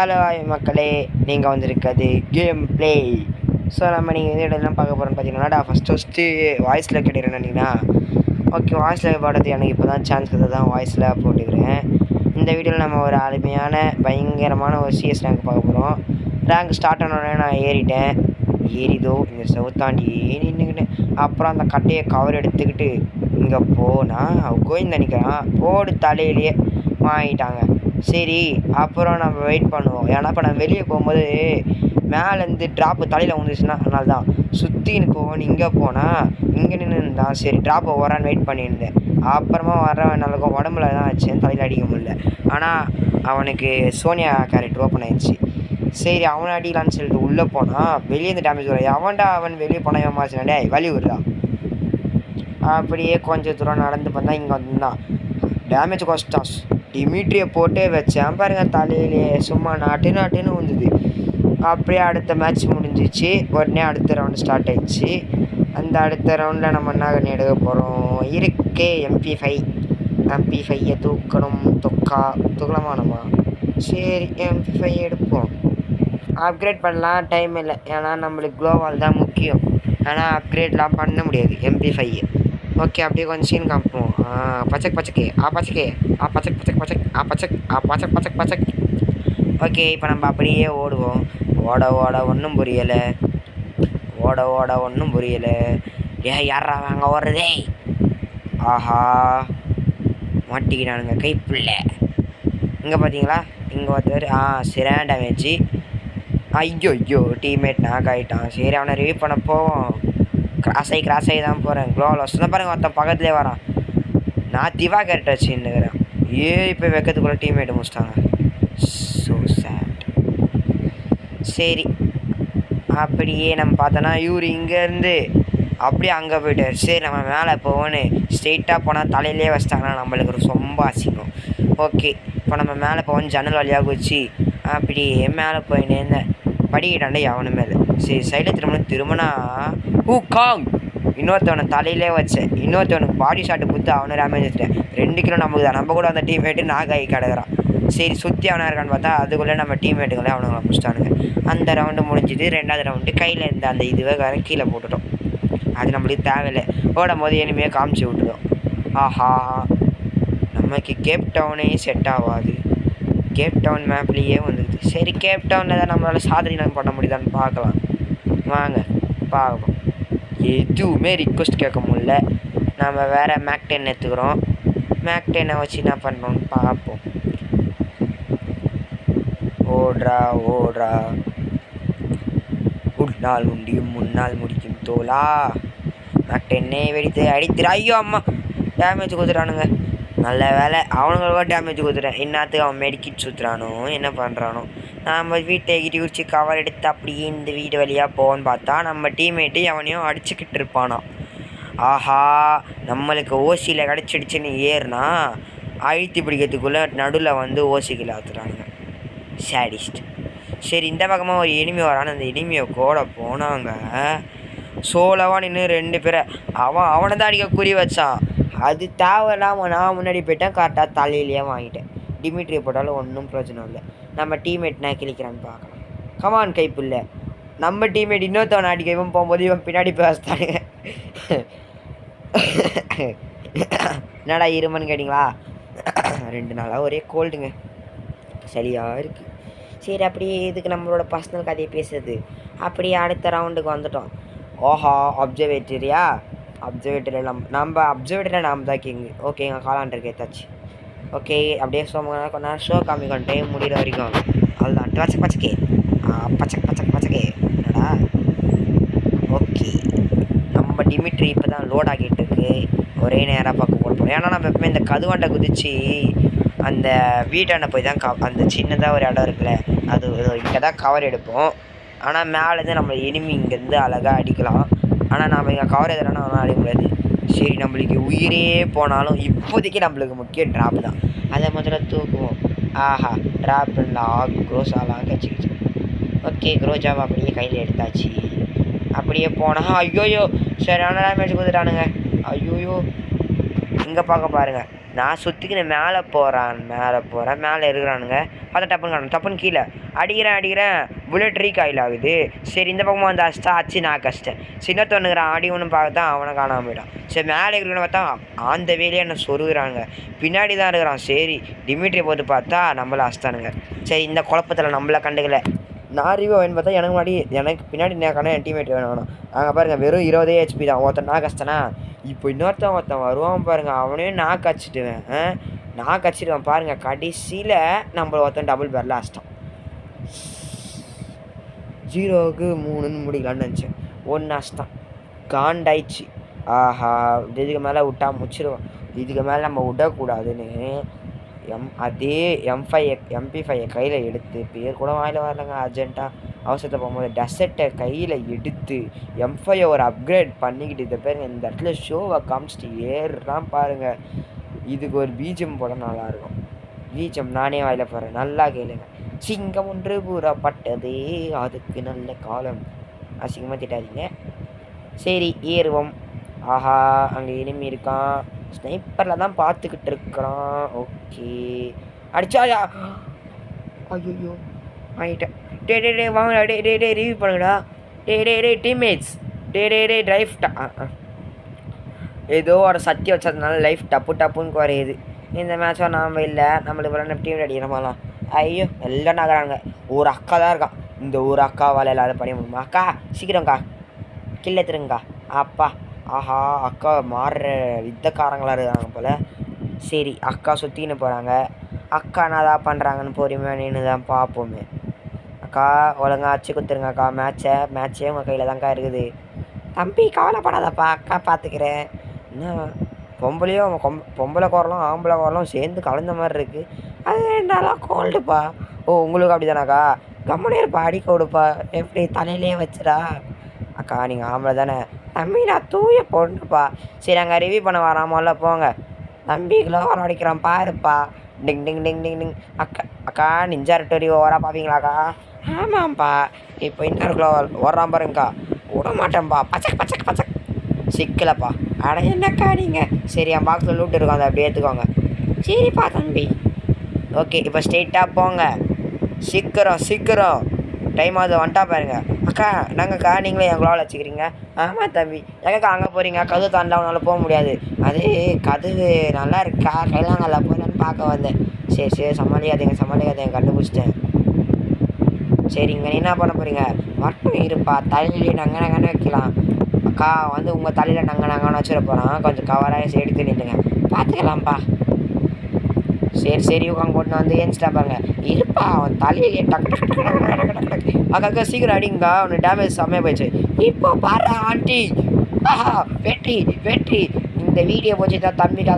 Hello மக்களே நீங்கள் வந்திருக்கிறது கேம் ப்ளே ஸோ நம்ம நீங்கள் எந்த இடம்லாம் பார்க்க போகிறோம்னு பார்த்தீங்கன்னா ஃபஸ்ட்டு ஃபஸ்ட்டு வாய்ஸில் கேட்டுக்கிறேன்னா ஓகே வாய்ஸில் போடுறது எனக்கு இப்போ தான் சான்ஸ் கொடுத்து தான் வாய்ஸில் போட்டுக்கிறேன். இந்த வீடியோவில் நம்ம ஒரு அருமையான பயங்கரமான ஒரு சிஎஸ் ரேங்க் பார்க்க போகிறோம் ரேங்க் ஸ்டார்ட் ஆனோடனே நான் ஏறிட்டேன். ஏறிதோ இந்த செவுத்தாண்டி ஏறி நின்றுக்கிட்டேன் அப்புறம் அந்த கட்டையை கவர் எடுத்துக்கிட்டு இங்கே போனால் கோவிந்த நிற்கிறான் போடு தலையிலேயே. வாங்கிட்டாங்க சரி அப்புறம் நம்ம வெயிட் பண்ணுவோம். ஏன்னா இப்போ நான் வெளியே போகும்போது மேலேருந்து ட்ராப்பு தலையில் வந்துச்சுன்னா அதனால தான் சுற்றின்னு போகணும் இங்கே போனால் இங்கே நின்று இருந்தான் சரி ட்ராப்பை வரான்னு வெயிட் பண்ணியிருந்தேன். அப்புறமா வர நல்லா உடம்புல தான் வச்சேன். தலையில் அடிக்க முடியல. ஆனால் அவனுக்கு சோனியா கேரக்டர் ஓப்பன் ஆயிடுச்சு. சரி அவனை அடிக்கலான்னு சொல்லிட்டு உள்ளே போனால் வெளியே இருந்து டேமேஜ் வரும் அவன்டா அவன் வெளியே போனால் ஏமாச்சுனா வழி விடுறா அப்படியே கொஞ்சம் தூரம் நடந்து பார்த்தா இங்கே வந்தான். டேமேஜ் கொஸ்டாஸ் டிமிட்ரியை போட்டே வச்சேன். பாருங்க தலையிலேயே சும்மா நாட்டு நாட்டுன்னு வந்தது அப்படியே அடுத்த மேட்ச் முடிஞ்சிச்சு. உடனே அடுத்த ரவுண்டு ஸ்டார்ட் ஆயிடுச்சு. அந்த அடுத்த ரவுண்டில் நம்ம என்ன எடுக்க போகிறோம் இருக்கே எம்பி ஃபைவ் எம்பி ஃபையை தூக்கணும். தொக்கா தூக்கலாமா நம்ம சரி எம்பி ஃபைவ் எடுப்போம். அப்கிரேட் பண்ணலாம். டைம் இல்லை. ஏன்னா நம்மளுக்கு க்ளோவால் தான் முக்கியம். ஆனால் அப்கிரேட்லாம் பண்ண முடியாது. எம்பி ஃபையை ஓகே அப்படியே கொஞ்சம் சீன் காமிப்போம். ஆ பச்சக் பச்சக்கே ஆ பச்சக்கே ஆ பச்சக் பச்சக் பச்சக் ஆ பச்சக் ஆ பச்சக் பச்சக் பச்சக். ஓகே இப்போ நம்ம அப்படியே ஓடுவோம். ஓட ஓட ஒன்றும் புரியலை. ஓட ஓட ஒன்றும் புரியலை. ஏ யாரா வாங்க ஓடுறதே? ஆஹா. மாட்டிக்கினானுங்க கைப்பிள்ளை. இங்கே பார்த்தீங்களா இங்கே ஒருத்தர் ஆ சிறான வச்சு ஐயோ ஐயோ டீம்மேட் நாக் ஆகிட்டான் சரி அவனை ரிவீவ் பண்ண போவோம். கிராஸ் ஆகி கிராஸ் ஆகி தான் போகிறேன் க்ளோவில் சொன்ன பாருங்கள் ஒருத்தன் பக்கத்துலேயே வரான். நான் திவா கேரக்டர் வச்சுருக்கிறேன் ஏ இப்போ வைக்கிறதுக்குள்ளே டீம்மேட் முடிச்சிட்டாங்க. ஸோ சேட் சரி. அப்படியே நம்ம பார்த்தோன்னா இவர் இங்கேருந்து அப்படியே அங்கே போயிட்டார். சரி நம்ம மேலே போவோன்னு ஸ்ட்ரெயிட்டாக போனால் தலையிலே வச்சிட்டாங்கன்னா நம்மளுக்கு ஒரு ரொம்ப அசிங்கம். ஓகே இப்போ நம்ம மேலே போவோம் ஜன்னல் வழியாக வச்சு அப்படியே மேலே போயின்னு இருந்தேன் படிக்கிட்டாண்டே அவனுமே இல்லை சரி சைடில் திரும்ப திரும்பினா ஹூ காங்! இன்னொருத்தவனை தலையிலே வச்சேன். இன்னொருத்தவனுக்கு பாடி ஷாட்டு கொடுத்து அவனை டேமேஜ் வச்சுட்டேன் ரெண்டு கிலோ நமக்கு தான். நம்ம கூட அந்த டீம்மேட்டு நாகாய் கிடக்குறான். சரி சுற்றி அவனாக இருக்கான்னு பார்த்தா அதுக்குள்ளே நம்ம டீம்மேட்டுங்களே அவனுங்களை முடிச்சிட்டானுங்க அந்த ரவுண்டு முடிஞ்சுது. ரெண்டாவது ரவுண்டு கையில் இருந்த அந்த இதுவே வேறு கீழே போட்டுட்டோம். அது நம்மளுக்கு தேவையில்லை. ஓடும் போது இனிமேல் காமிச்சு விட்டுடும் ஆஹா. நமக்கு கேப் டவுனே செட் ஆகாது. கேப் டவுன் மேப்லேயே வந்துடுது சரி கேப் டவுனில் தான் நம்மளால் சாதனை பண்ண முடியுதான்னு பார்க்கலாம். வாங்க பார்க்கலாம் எதுவுமே ரிக்வஸ்ட் கேட்க முடில நம்ம வேறு மேக்டென் எடுத்துக்கிறோம். மேக்டெனை வச்சு என்ன பண்ணோன்னு பார்ப்போம். ஓடுறா ஓடுறா. உன்னால் முடியும் முன்னால் முடியும் தோலா. மேக்டென்னே வெடித்து அடித்துரு. ஐயோ அம்மா. டேமேஜ் கொடுத்துட்டானுங்க. நல்ல வேலை. அவனுங்களுக்கோ டேமேஜ் கொடுத்துட்டேன். என்னத்துக்கு அவன் மெடிக்கிட் சுற்றுறானோ என்ன பண்ணுறானோ நாம் வீட்டை கிட்டி உரிச்சு கவர் எடுத்து அப்படியே இந்த வீடு வழியாக போவோன்னு பார்த்தா நம்ம டீம்மேட்டு அவனையும் அடிச்சுக்கிட்டு இருப்பானாம் ஆஹா நம்மளுக்கு ஓசியில் கிடச்சிடுச்சுன்னு ஏறுனா அழுத்தி பிடிக்கிறதுக்குள்ளே நடுவில் வந்து ஓசிக்கில் ஆத்துறானுங்க. சேடிஸ்ட் சரி இந்த பக்கமாக ஒரு எனிமி வரான்னு அந்த இனிமையை கூட போனாங்க. சோலவாக நின்று ரெண்டு பேரை. அவன் அவனை தான் அடிக்க குறி வச்சான். அது தேவையில்லாமல் நான் முன்னாடி போயிட்டேன் கரெக்டாக தலையிலேயே வாங்கிட்டேன். டிமிட்ரியை போட்டாலும் ஒன்றும் பிரச்சனை இல்லை. நம்ம டீம்மேட் நான் கிழிக்கிறான்னு பார்க்கலாம். கமான் கைப்புள்ள நம்ம டீம்மேட் இன்னொருத்தவன் அடிக்க இவன் போகும்போது இவன் பின்னாடி பேசுறானுங்க என்னடா இருமன்னு கேட்டிங்களா? ரெண்டு நாளாக ஒரே கோல்டுங்க சரியாக இருக்குது சரி அப்படியே இதுக்கு நம்மளோட பர்சனல் கதையை பேசுறது. அப்படியே அடுத்த ரவுண்டுக்கு வந்துட்டோம். ஓஹா அப்சர்வேட்டரியா அப்சர்வேட்டரியில் நம்ம நம்ம அப்சர்வேட்டரியில் நாம் தான் கிங்கு ஓகேங்க காலாண்டருக்கு ஏத்தாச்சு. ஓகே அப்படியே சோம கொஞ்ச நேரம் ஷோ காமிக்கணும் டைம் முடிகிற வரைக்கும். அதுதான் பச்சை பச்சைக்கே. பச்சை பச்சை பச்சைக்கே. என்னடா? ஓகே நம்ம டிமிட்ரி இப்போ தான் லோட் ஆகிட்டு இருக்கு. ஒரே நேராக பார்க்க போகிறோம் ஏன்னா நம்ம எப்பவுமே இந்த கதுவாண்டை குதிச்சு அந்த வீட்டாண்ட போய் தான் கா அந்த சின்னதாக ஒரு இடம் இருக்குல்ல அது இங்கே தான் கவர் எடுப்போம். ஆனால் மேலேருந்து நம்ம எனிமி இங்கேருந்து அழகாக அடிக்கலாம். ஆனால் நம்ம இங்கே கவர் எதுனா அவனால் அடைய முடியாது. சரி நம்மளுக்கு உயிரே போனாலும் இப்போதைக்கு நம்மளுக்கு முக்கிய ட்ராப் தான். அதை முதல்ல தூக்குவோம். ஆஹா ட்ராப் லாக் க்ரோஸாலாம் கச்சிக்கிச்சு ஓகே க்ரோஜாவை அப்படியே கையில் எடுத்தாச்சு. அப்படியே போனால் ஐயோயோ சரியான டேமேஜ் கொடுத்துட்டானுங்க. ஐயோயோ இங்கே பார்க்க பாருங்கள் நான் சுற்றிக்கின்னு மேலே போகிறான் மேலே போகிறேன் மேலே இருக்கிறானுங்க. பார்த்தா டப்புன்னு காணும். டப்புன்னு கீழே. அடிக்கிறேன் அடிக்கிறேன். புல்லட் ரீக் ஆயில் ஆகுது சரி இந்த பக்கமாக வந்து அடிச்சிட்டா அச்சு நான் கஷ்டம் சின்னத்தொன்னுங்கிறான் அடி ஒன்று பார்த்தா அவனை காணாமல் போயிட்டான். சரி மேலே இருக்கிறவனை பார்த்தா அந்த வேலையை என்ன சொருகிறானுங்க. பின்னாடி தான் இருக்கிறான். சரி டிமிட்ரி போட்டு பார்த்தா நம்மள அஸ்தானுங்க. சரி இந்த குழப்பத்தில் நம்மளை கண்டுக்கல. நான் ரிவ்யூ வேணும் பார்த்தா எனக்கு முன்னாடி எனக்கு பின்னாடி நேக்கான என் டீமேட் வேணும் வேணும் அங்கே பாருங்கள் வெறும் இருபதே ஹெச்பி தான். ஒருத்தன் நான் கஷ்டனா? இப்போ இன்னொருத்தன் ஒருத்தன் வருவான் பாருங்கள் அவனையும் நான் கச்சிடுவேன் நான் கச்சிடுவேன் பாருங்கள் கடைசியில் நம்மள ஒருத்தன் டபுள் பேர் அஷ்டம் ஜீரோவுக்கு மூணுன்னு முடிக்கலான்னு நினச்சேன். ஒன்று அஷ்டம் காண்டாயிடுச்சு. ஆஹா இதுக்கு மேலே விட்டா முச்சிடுவோம் இதுக்கு மேலே நம்ம விடக்கூடாதுன்னு எம் அதே எம் ஃபைவ் எம்பி ஃபைவ் கையில் எடுத்து பேர் கூட வாயில் வரலங்க அர்ஜென்ட்டாக அவசரத்தில் போகும்போது டெசர்ட்டை கையில் எடுத்து எம் ஃபைவ் ஒரு அப்கிரேட் பண்ணிக்கிட்டு இதை பேர் இந்த இடத்துல ஷோவை காமிச்சிட்டு ஏறுறான் பாருங்கள் இதுக்கு ஒரு பீஜம் போட நல்லாயிருக்கும் பீஜம் நானே வாயில் போகிறேன் நல்லா கேளுங்க. சிங்கம் ஒன்று பட்டதே அதுக்கு நல்ல காலம். அசிங்கமாக திட்டாதீங்க. சரி ஏறுவோம். ஆஹா அங்கே இனிமே இருக்கான். ஸ்னைப்பரில் தான் பார்த்துக்கிட்டு இருக்கிறான் ஓகே அடிச்சாயா ஐயோ ஆகிட்டேன் டே டே டே வாங்கடா டே டே டே ரிவ்யூ பண்ணுங்கடா. டே டே டே டீம்மேட்ஸ் டே டே டே லைஃப் ஏதோ ஒரு சத்தி வச்சதுனால லைஃப் டப்பு டப்புன்னு குறையுது. இந்த மேட்சும் நாம் இல்லை. நம்மளுக்கு விளாண்ட டீம் அடிக்கிறோமாலாம் ஐயோ எல்லாம் நகராங்க ஒரு அக்கா தான் இருக்கான். இந்த ஒரு அக்காவால் எல்லாரும் பண்ணி முடியுமா? அக்கா சீக்கிரம்க்கா. கில்ல திருங்கக்கா. அப்பா. ஆஹா அக்கா மாறுற வித்தக்காரங்களாக இருக்காங்க போல். சரி அக்கா சுற்றின்னு போகிறாங்க அக்கா என்னதா பண்ணுறாங்கன்னு பொறுமையாக நின்று தான் பார்ப்போமே அக்கா ஒழுங்கா அச்சு கொடுத்துருங்க அக்கா. மேட்ச்சை மேட்ச்சே உங்கள் கையில் தான்க்கா இருக்குது. தம்பி கவலைப்படாதப்பா அக்கா பார்த்துக்கிறேன் என்ன பொம்பளையும் கொம் பொம்பளை குரலும் ஆம்பளை குரலும் சேர்ந்து கலந்த மாதிரி இருக்குது அது ரெண்டாலாம் கோல்டுப்பா? ஓ உங்களுக்கு அப்படி தானாக்கா கம்மனே பாடி அடிக்க விடுப்பா. எப்படி தலையிலே வச்சுடா. அக்கா நீங்கள் ஆம்பளை தானே. தம்பி நான் தூய பொண்ணுப்பா. சரி அங்கே ரிவ்யூ பண்ண வராமல்ல போங்க. தம்பிக்குள்ள வர அடிக்கிறோம் பாருப்பா. டிங் டிங் டிங் டிங் டிங். அக்கா அக்கா நிஞ்சா ரெட்டரி ஓவராக பார்ப்பீங்களாக்கா ஆமாம்ப்பா. இப்போ இன்னொரு ஓடுறான் பாருங்கக்கா. விட மாட்டேன்ப்பா பச்சக் பச்சக் பச்சக். சிக்கலப்பா. அட என்னக்கா நீங்கள் சரி என் பாக்ஸில் லூட் இருக்கும் அதை அப்படியே ஏற்றுக்கோங்க சரிப்பா தம்பி. ஓகே இப்போ ஸ்ட்ரெயிட்டாக போங்க. சீக்கிரம் சீக்கிரம். டைம் ஆகுது வந்துட்டா பாருங்க. அக்கா நாங்கக்கா நீங்களே எங்களால் வச்சுக்கிறீங்க? ஆமாம் தம்பி. எங்கக்கா அங்கே போகிறீங்க கதவு தாண்டா உன்னால் போக முடியாது. அது கதவு நல்லா இருக்கா? கைலாங்கல்ல போகலான்னு பார்க்க வந்தேன். சரி சரி சமாளிக்காதீங்க சமாளிக்காதீங்க கண்டுபிடிச்சிட்டேன். சரிங்க நீ என்ன பண்ண போகிறீங்க மட்டும் இருப்பா. தலையிலே நங்க நங்கன்னு வைக்கலாம். அக்கா வந்து உங்கள் தலையில் நங்க நங்கன்னு வச்சிட போகிறான் கொஞ்சம் கவராக எடுத்து நின்றுங்க பார்த்துக்கலாம்ப்பா சரி சரி உட்காந்து போட்டு வந்து ஏன்ஸ்டா பாருங்க. இருப்பா அவன் தலையிலே டக்கு டக்கு டக்கு டக்கு டக்கு டக்கு டக்கு அக்கா சீக்கிரம் அடிங்கக்கா அவனுக்கு டேமேஜ் செம்மையாக போயிடுச்சு. இப்போ பாரு ஆண்டி. ஆஹா வெற்றி வெற்றி. இந்த வீடியோ போச்சு தான் தம்பிக்காக